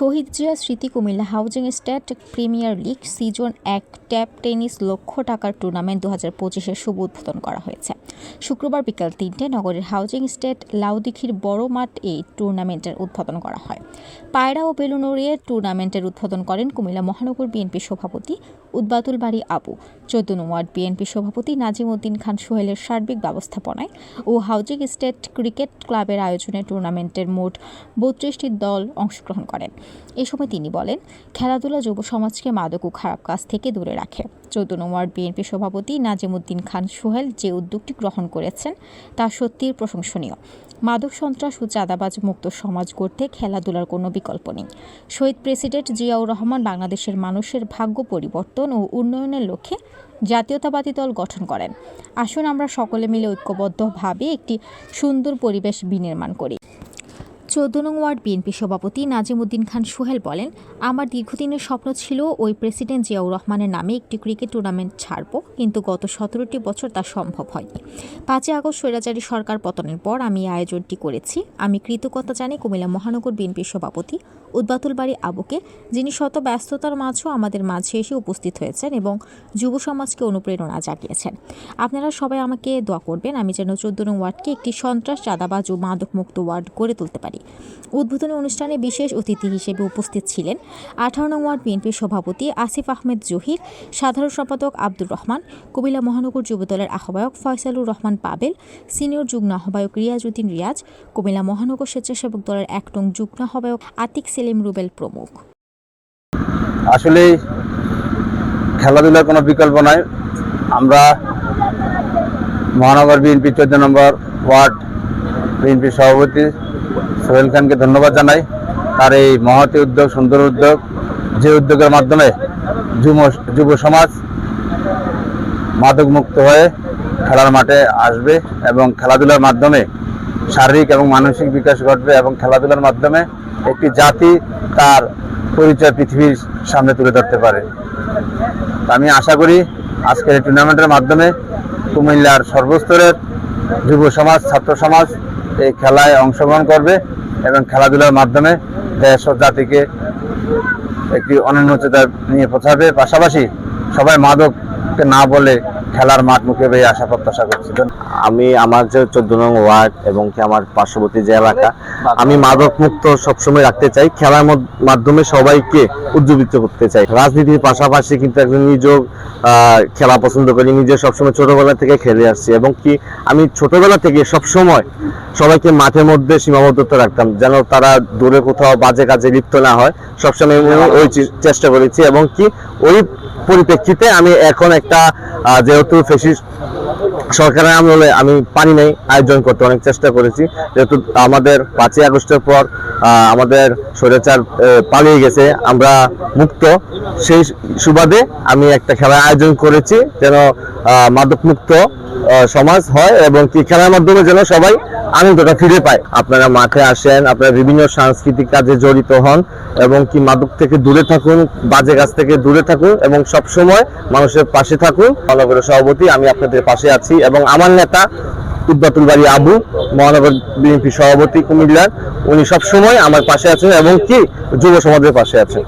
শহীদ জিয়া স্মৃতি Cumilla housing estate premier league season এক tap tennis lakh টাকার টুর্নামেন্ট দু হাজার পঁচিশের শুভ উদ্বোধন করা হয়েছে। শুক্রবার বিকাল তিনটে নগরের হাউজিং স্টেট লাউদিঘির বড় মাঠ এই টুর্নামেন্টের উদ্বোধন করা হয়। পায়রা ও বেলুন উড়িয়ে টুর্নামেন্টের উদ্বোধন করেন কুমিল্লা মহানগর বিএনপি সভাপতি উদ্বাতুল বাড়ি আবু। চোদ্দ ওয়ার্ড বিএনপি সভাপতি নাজিম উদ্দিন খান সোহেলের সার্বিক ব্যবস্থাপনায় ও হাউজিং স্টেট ক্রিকেট ক্লাবের আয়োজনে টুর্নামেন্টের মোট বত্রিশটি দল অংশগ্রহণ করেন। এ সময় তিনি বলেন, খেলাধুলা যুব সমাজকে মাদক ও খারাপ কাজ থেকে দূরে রাখে। চোদ্দ নং ওয়ার্ড বিএনপি সভাপতি নাজিম উদ্দিন খান সোহেল যে উদ্যোগটি গ্রহণ করেছেন, তা সত্যিই প্রশংসনীয়। মাদক সন্ত্রাস ও চাঁদাবাজ মুক্ত সমাজ গড়তে খেলাধুলার কোনো বিকল্প নেই। শহীদ প্রেসিডেন্ট জিয়াউর রহমান বাংলাদেশের মানুষের ভাগ্য পরিবর্তন ও উন্নয়নের লক্ষ্যে জাতীয়তাবাদী দল গঠন করেন। আসুন আমরা সকলে মিলে ঐক্যবদ্ধভাবে একটি সুন্দর পরিবেশ বিনির্মাণ করি। চোদ্দ নং ওয়ার্ড বিএনপি সভাপতি নাজিমুদ্দিন খান সোহেল বলেন, আমার দীর্ঘদিনের স্বপ্ন ছিল ওই প্রেসিডেন্ট জিয়াউর রহমানের নামে একটি ক্রিকেট টুর্নামেন্ট ছাড়ব, কিন্তু গত সতেরোটি বছর তা সম্ভব হয়নি। পাঁচই আগস্ট স্বৈরাচারী সরকার পতনের পর আমি আয়োজনটি করেছি। আমি কৃতজ্ঞতা জানি কুমিল্লা মহানগর বিএনপির সভাপতি উদ্বাতুল বাড়ি আবুকে, যিনি শত ব্যস্ততার মাঝেও আমাদের মাঝে এসে উপস্থিত হয়েছেন এবং যুব সমাজকে অনুপ্রেরণা জাগিয়েছেন। আপনারা সবাই আমাকে দোয়া করবেন, আমি যেন চোদ্দ নং ওয়ার্ডকে একটি সন্ত্রাস, চাঁদাবাজ ও মাদকমুক্ত ওয়ার্ড গড়ে তুলতে পারি। উদ্বোধনী অনুষ্ঠানে বিশেষ অতিথি হিসেবে উপস্থিত ছিলেন আঠারো নং ওয়ার্ড বিএনপির সভাপতি আসিফ আহমেদ জহির, সাধারণ সম্পাদক আব্দুর রহমান, কুমিল্লা মহানগর যুবদলের আহ্বায়ক ফয়সালুর রহমান পাবেল, সিনিয়র যুগ্ম আহ্বায়ক রিয়াজউদ্দিন রিয়াজ, কুমিল্লা মহানগর স্বেচ্ছাসেবক দলের এক নং যুগ্ম আহ্বায়ক আতিক সেলিম রুবেল প্রমুখ। আসলে খেলাধুলার কোনো বিকল্প নাই। আমরা মহানগর বিএনপি চোদ্দ নম্বর ওয়ার্ড বিএনপি সভাপতি সোহেল খানকে ধন্যবাদ জানাই। তার এই মহতি উদ্যোগ, সুন্দর উদ্যোগ, যে উদ্যোগের মাধ্যমে যুব যুব সমাজ মাদক মুক্ত হয়ে খেলার মাঠে আসবে এবং খেলাধুলার মাধ্যমে শারীরিক এবং মানসিক বিকাশ ঘটবে এবং খেলাধুলার মাধ্যমে একটি জাতি তার পরিচয় পৃথিবীর সামনে তুলে ধরতে পারে। আমি আশা করি আজকের এই টুর্নামেন্টের মাধ্যমে কুমিল্লার সর্বস্তরের যুব সমাজ, ছাত্র সমাজ এই খেলায় অংশগ্রহণ করবে। এবং খেলাধুলার মাধ্যমে দেশ ও জাতিকে একটি অনন্যতা নিয়ে পৌঁছাবে। পাশাপাশি সবাই মাদককে না বলে খেলার মাঠ মুখে বেয়ে আশা প্রত্যাশা করছি। আমি আমার যে চোদ্দ নং ওয়ার্ড এবং কি আমার পার্শ্ববর্তী যে এলাকা আমি মাদক মুক্ত সবসময় রাখতে চাই খেলার মাধ্যমে সবাইকে উজ্জীবিত করতে চাই। রাজনীতির পাশাপাশি কিন্তু একজন নিজেও খেলা পছন্দ করি নিজে সবসময় ছোটবেলা থেকে খেলে আসছি এবং কি আমি ছোটবেলা থেকে সবসময় সবাইকে মাঠের মধ্যে সীমাবদ্ধতা রাখতাম যেন তারা দূরে কোথাও বাজে কাজে লিপ্ত না হয়। সবসময় ওই চে- চেষ্টা করেছি এবং কি ওই পরিপ্রেক্ষিতে আমি এখন একটা যেহেতু ফেসিস্ট সরকারের আমলে আমি পানি নেই, আয়োজন করতে অনেক চেষ্টা করেছি। যেহেতু আমাদের পাঁচই আগস্টের পর আমাদের স্বৈরাচার পালিয়ে গেছে, আমরা মুক্ত। সেই সুবাদে আমি একটা খেলার আয়োজন করেছি, যেন মাদক মুক্ত সমাজ হয় এবং কি খেলার মাধ্যমে যেন সবাই আনন্দটা ফিরে পায়। আপনারা মাঠে আসেন, আপনারা বিভিন্ন সাংস্কৃতিক কাজে জড়িত হন এবং কি মাদক থেকে দূরে থাকুন, বাজে কাজ থেকে দূরে থাকুন এবং সব সময় মানুষের পাশে থাকুন। ভালো করে সভাপতি, আমি আপনাদের পাশে আছি। এবং আমার নেতা উদ্বাতুল বাড়ি আবু, মহানগর বিএনপি সভাপতি কুমিল্লার। উনি সবসময় আমার পাশে আছেন এবং কি যুব সমাজের পাশে আছেন।